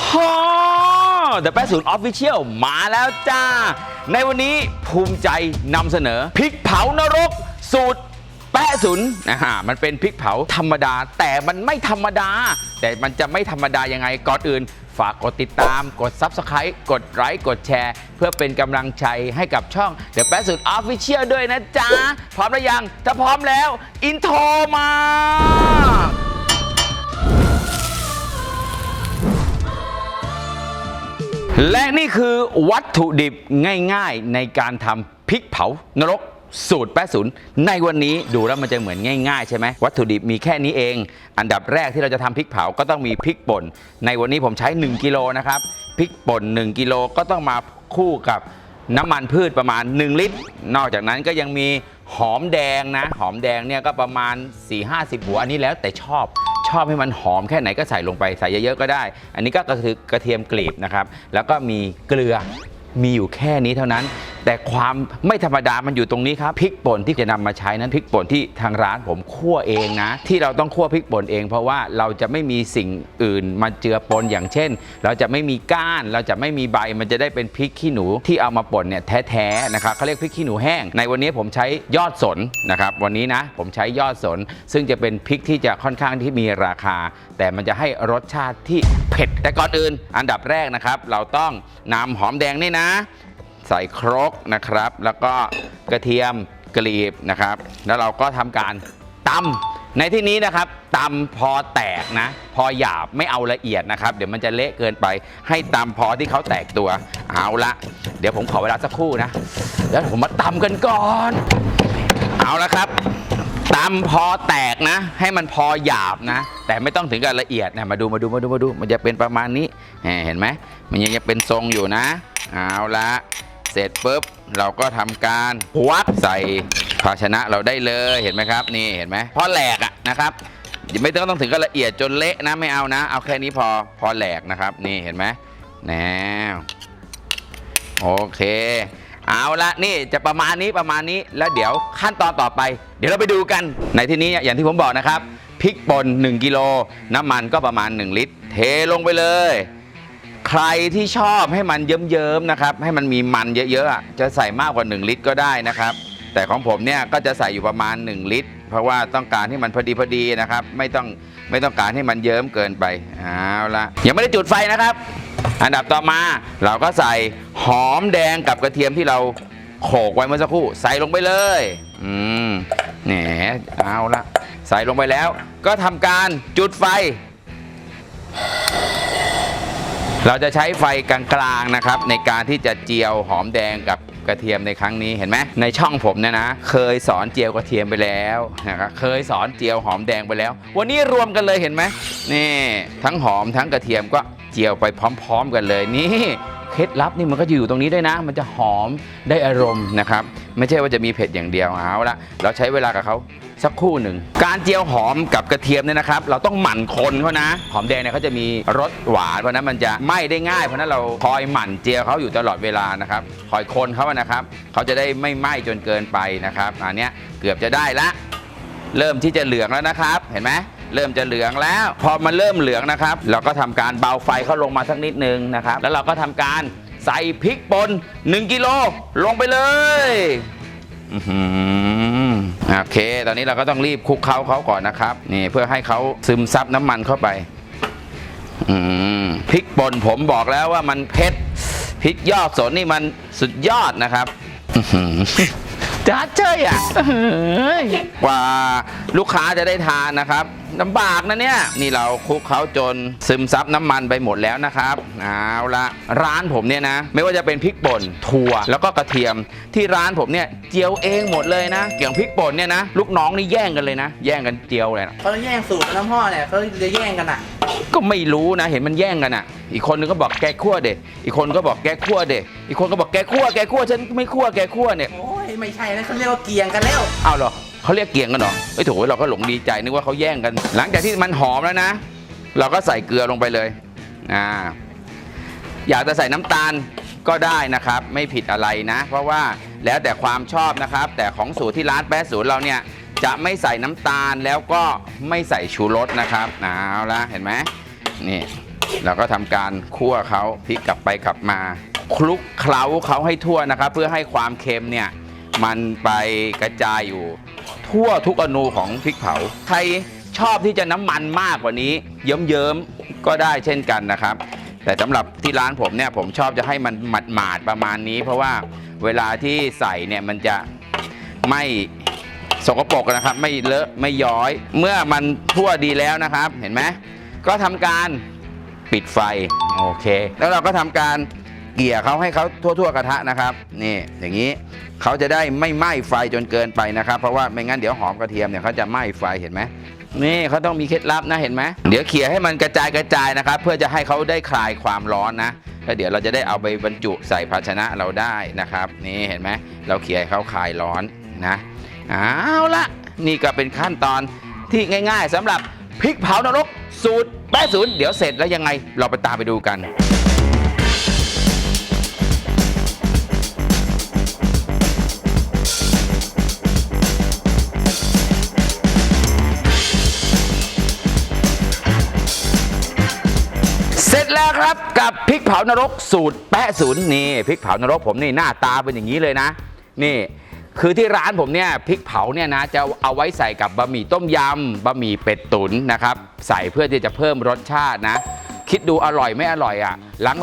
โห The 80 Official มาแล้วจ้า ในวันนี้ภูมิใจนำเสนอพริกเผานรกสูตรแปะศูนย์นะฮะมันเป็นพริกเผาธรรมดา แต่มันไม่ธรรมดา แต่มันจะไม่ธรรมดายังไงก่อนอื่น ฝากกดติดตาม กด Subscribe กดไลค์กดแชร์ เพื่อเป็นกำลังใจให้กับช่อง The แปะศูนย์ Official ด้วยนะจ๊ะ พร้อมหรือยัง ถ้าพร้อมแล้ว อินโทรมา และนี่คือวัตถุดิบง่ายๆในการทำพริกเผานรกสูตรแปะศูนย์ในวันนี้ดูแล้วมันจะเหมือนง่ายๆใช่ไหมวัตถุดิบมีแค่นี้เอง อันดับแรกที่เราจะทำพริกเผาก็ต้องมีพริกป่น ในวันนี้ผมใช้ 1กิโลนะครับพริกป่น 1กิโลก็ต้องมาคู่กับน้ำมันพืชประมาณ 1 ลิตร นอกจากนั้นก็ยังมีหอมแดงนะ หอมแดงเนี่ยก็ประมาณ 4-50 หัวอันนี้แล้วแต่ชอบ ชอบให้มันหอมแค่ไหนก็ใส่ลงไปใส่เยอะๆก็ได้ อันนี้ก็คือกระเทียมกลีบนะครับ แล้วก็มีเกลือ มีอยู่แค่นี้เท่านั้น แต่ความไม่ธรรมดามันอยู่ตรงนี้ครับพริกป่นที่จะนำมาใช้นั้นพริกป่นที่ทางร้านผมคั่วเองนะ ที่เราต้องคั่วพริกป่นเอง เพราะว่าเราจะไม่มีสิ่งอื่นมาเจือปนอย่างเช่น เราจะไม่มีก้าน เราจะไม่มีใบมันจะได้เป็นพริกขี้หนูที่เอามาป่นเนี่ยแท้ๆนะครับเขาเรียกพริกขี้หนูแห้ง ในวันนี้ผมใช้ยอดสนนะครับวันนี้นะผมใช้ยอดสน ซึ่งจะเป็นพริกที่จะค่อนข้างที่มีราคา แต่มันจะให้รสชาติที่ เผ็ด แต่ก่อนอื่นอันดับแรกนะครับ เราต้องนำหอมแดงนี่นะ ใส่ครกนะครับ แล้วก็กระเทียมกลีบนะครับ แล้วเราก็ทำการตำในที่นี้นะครับตำพอแตกนะ พอหยาบไม่เอาละเอียดนะครับ เดี๋ยวมันจะเละเกินไป ให้ตำพอที่เขาแตกตัวเอาละ เดี๋ยวผมขอเวลาสักครู่นะ แล้วผมมาตำกันก่อน เอาละครับ ตำพอแตกนะ ให้มันพอหยาบนะ แต่ไม่ต้องถึงกับละเอียดนะมาดูมาดูมาดูมาดูมันจะเป็นประมาณนี้เห็นไหมมันยังยังเป็นทรงอยู่นะเอาละเสร็จปุ๊บเราก็ทำการวัดใส่ภาชนะเราได้เลยเห็นไหมครับ นี่เห็นไหมพอแหลกอะนะครับไม่ต้องต้องถึงกับละเอียดจนเละนะไม่เอานะ เอาแค่นี้พอพอแหลกนะครับ นี่เห็นไหมแนวโอเค เอาละนี่จะประมาณนี้ประมาณนี้แล้วเดี๋ยวขั้นตอนต่อไป เดี๋ยวเราไปดูกันในที่นี้อย่างที่ผมบอกนะครับพริกป่น1กิโลน้ำมันก็ประมาณ 1 ลิตร เทลงไปเลย ใครที่ชอบให้มันเยิ้มๆนะครับให้มันมีมันเยอะๆจะใส่มากกว่า 1 ลิตรก็ได้นะครับ แต่ของผมเนี่ยก็จะใส่อยู่ประมาณ 1 ลิตร เพราะว่าต้องการให้มันพอดีพอดีนะครับ ไม่ต้องไม่ต้องการให้มันเยิ้มเกินไปเอาละยังไม่ได้จุดไฟนะครับ อันดับต่อมาเราก็ใส่ หอมแดงกับกระเทียมที่เราโขลกไว้เมื่อสักครู่ ใส่ลงไปเลย อืมแหนเอาละใส่ลงไปแล้ว ก็ทำการจุดไฟ เราจะใช้ไฟกลางๆนะครับ ในการที่จะเจียวหอมแดงกับกระเทียมในครั้งนี้เห็นไหมในช่องผมเนี่ยนะ เคยสอนเจียวกระเทียมไปแล้วนะครับเคยสอนเจียวหอมแดงไปแล้ว วันนี้รวมกันเลยเห็นไหมนี่ ทั้งหอมทั้งกระเทียมก็เจียวไปพร้อม ๆ กันเลยนี่ เคล็ดลับนี่มันก็อยู่ตรงนี้ด้วยนะ มันจะหอมได้อารมณ์นะครับ ไม่ใช่ว่าจะมีเผ็ดอย่างเดียวเอาละเราใช้เวลากับเขาสักครู่หนึ่ง การเจียวหอมกับกระเทียมเนี่ยนะครับ เราต้องหมั่นคนเขานะ หอมแดงเนี่ยเขาจะมีรสหวาน เพราะนั้นมันจะไหม้ได้ง่าย เพราะฉะนั้นเราคอยหมั่นเจียวเขาอยู่ตลอดเวลานะครับ คอยคนเขานะครับ เขาจะได้ไม่ไหม้จนเกินไปนะครับ อันเนี้ยเกือบจะได้ละ เริ่มที่จะเหลืองแล้วนะครับ เห็นไหม เริ่มจะเหลืองแล้ว พอมันเริ่มเหลืองนะครับ เราก็ทำการเบาไฟเขาลงมาสักนิดนึงนะครับ แล้วเราก็ทำการใส่พริกป่น1กิโลลงไปเลยอื้อหือโอเค ตอนนี้เราก็ต้องรีบคลุกเคล้าเขาก่อนนะครับ นี่เพื่อให้เขาซึมซับน้ำมันเข้าไปอืมพริกป่นผมบอกแล้วว่ามันเผ็ดพริกยอดสนนี่มันสุดยอดนะครับ จ้าเจ้ยอะเฮ้ยกว่าลูกค้าจะได้ทานนะครับลำบากนะเนี่ย นี่เราคลุกเขาจนซึมซับน้ำมันไปหมดแล้วนะครับเอาละร้านผมเนี่ยนะ ไม่ว่าจะเป็นพริกป่นถั่วแล้วก็กระเทียมที่ร้านผมเนี่ยเจียวเองหมดเลยนะอย่างพริกป่นเนี่ยนะลูกน้องนี่แย่งกันเลยนะ แย่งกันเจียวเลยนะ เขาแย่งสูตรนะพ่อเนี่ยเขาจะแย่งกันอะ ก็ไม่รู้นะ เห็นมันแย่งกันอะ อีกคนนึงก็บอกแกคั่วเด็อีกคนก็บอกแกคั่วเด็อีกคนก็บอกแกคั่วแกคั่วฉันไม่คั่วแกคั่วเนี่ย โอ้ย ไม่ใช่นะเขาเรียกว่าเกียงกันแล้ว เอาเหรอเขาเรียกเกียงกันเหรอไอ้ยโถเราก็หลงดีใจนึกว่าเขาแย่งกัน หลังจากที่มันหอมแล้วนะ เราก็ใส่เกลือลงไปเลยอ่าอยากจะใส่น้ำตาลก็ได้นะครับ ไม่ผิดอะไรนะ เพราะว่าแล้วแต่ความชอบนะครับ แต่ของสูตรที่ร้านแป๊ะสูตรเราเนี่ยจะไม่ใส่น้ำตาลแล้วก็ไม่ใส่ชูรสนะครับเอาละเห็นไหมนี่ เราก็ทำการคั่วเขาพลิกกลับไปกลับมา คลุกเคล้าเขาให้ทั่วนะครับ เพื่อให้ความเค็มเนี่ย มันไปกระจายอยู่ ทั่วทุกอนูของพริกเผา ใครชอบที่จะน้ำมันมากกว่านี้ เยิ้มๆก็ได้เช่นกันนะครับ แต่สำหรับที่ร้านผมเนี่ยผมชอบจะให้มันหมาดๆประมาณนี้ เพราะว่าเวลาที่ใส่เนี่ยมันจะไม่สกปรกนะครับไม่เลอะไม่ย้อย เมื่อมันทั่วดีแล้วนะครับ เห็นไหมก็ทำการปิดไฟโอเค แล้วเราก็ทำการ เกี่ยเขาให้เขาทั่วๆกระทะนะครับนี่อย่างนี้เขาจะได้ไม่ไหม้ไฟจนเกินไปนะครับ เพราะว่าไม่งั้นเดี๋ยวหอมกระเทียมเนี่ยเขาจะไหม้ไฟเห็นไหมนี่เขาต้องมีเคล็ดลับนะเห็นไหมเดี๋ยวเขี่ยให้มันกระจายกระจายนะครับ เพื่อจะให้เขาได้คลายความร้อนนะแล้วเดี๋ยวเราจะได้เอาไปบรรจุใส่ภาชนะเราได้นะครับ นี่เห็นไหมเราเขี่ยให้เขาคลายร้อนนะเอาละนี่ก็เป็นขั้นตอนที่ง่าย ๆสำหรับพริกเผานรกสูตรแปะศูนย์เดี๋ยวเสร็จแล้วยังไงเราไปตามไปดูกัน แล้วครับกับพริกเผานรกสูตรแปะศูนย์นี่พริกเผานรกผมนี่หน้าตาเป็นอย่างนี้เลยนะ นี่คือที่ร้านผมเนี่ยพริกเผาเนี่ยนะจะเอาไว้ใส่กับบะหมี่ต้มยำบะหมี่เป็ดตุ๋นนะครับใส่เพื่อที่จะเพิ่มรสชาตินะ คิดดูอร่อยไม่อร่อยอะ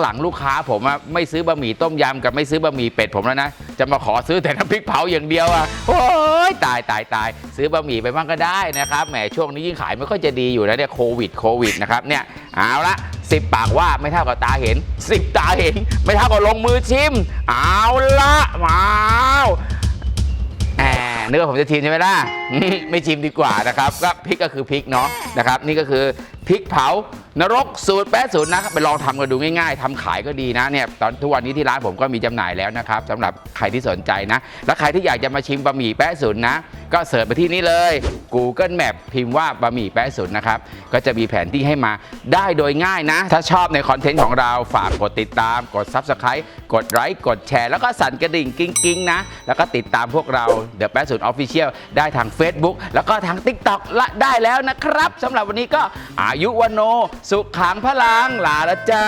หลังๆ ลูกค้าผมอะไม่ซื้อบะหมี่ต้มยำกับไม่ซื้อบะหมี่เป็ดผมแล้วนะจะมาขอซื้อแต่น้ำพริกเผาอย่างเดียวอะโอ้ยตายตายตายซื้อบะหมี่ไปบ้างก็ได้นะครับแหมช่วงนี้ยิ่งขายไม่ค่อยจะดีอยู่นะเนี่ยโควิดโควิดนะครับเนี่ยเอาละ สิบปากว่าไม่เท่ากับตาเห็นสิบตาเห็น ไม่เท่ากับลงมือชิม เอาละมาแหมนึกว่าผมจะชิมใช่ไหมล่ะ ไม่ชิมดีกว่านะครับ ก็พริกก็คือพริกเนาะนะครับ นี่ก็คือพริกเผา นรกสูตรแปดศูนย์นะครับไปลองทำกันดูง่ายๆทำขายก็ดีนะเนี่ยตอนทุกวันนี้ที่ร้านผมก็มีจำหน่ายแล้วนะครับสำหรับใครที่สนใจนะ และใครที่อยากจะมาชิมบะหมี่แปะศูนย์นะ ก็เสิร์ชไปที่นี่เลย Google Map พิมพ์ว่าบะหมี่แปะศูนย์นะครับก็จะมีแผนที่ให้มาได้โดยง่ายนะ ถ้าชอบในคอนเทนต์ของเราฝากกดติดตาม กด Subscribe กดไลค์กดแชร์แล้วก็สั่นกระดิ่งกิ้งๆนะแล้วก็ติดตามพวกเรา The แปะศูนย์ Official ได้ทาง Facebook แล้วก็ทาง TikTok ละได้แล้วนะครับสำหรับวันนี้ก็อายุวโนสุขขังพลังลาละจ้า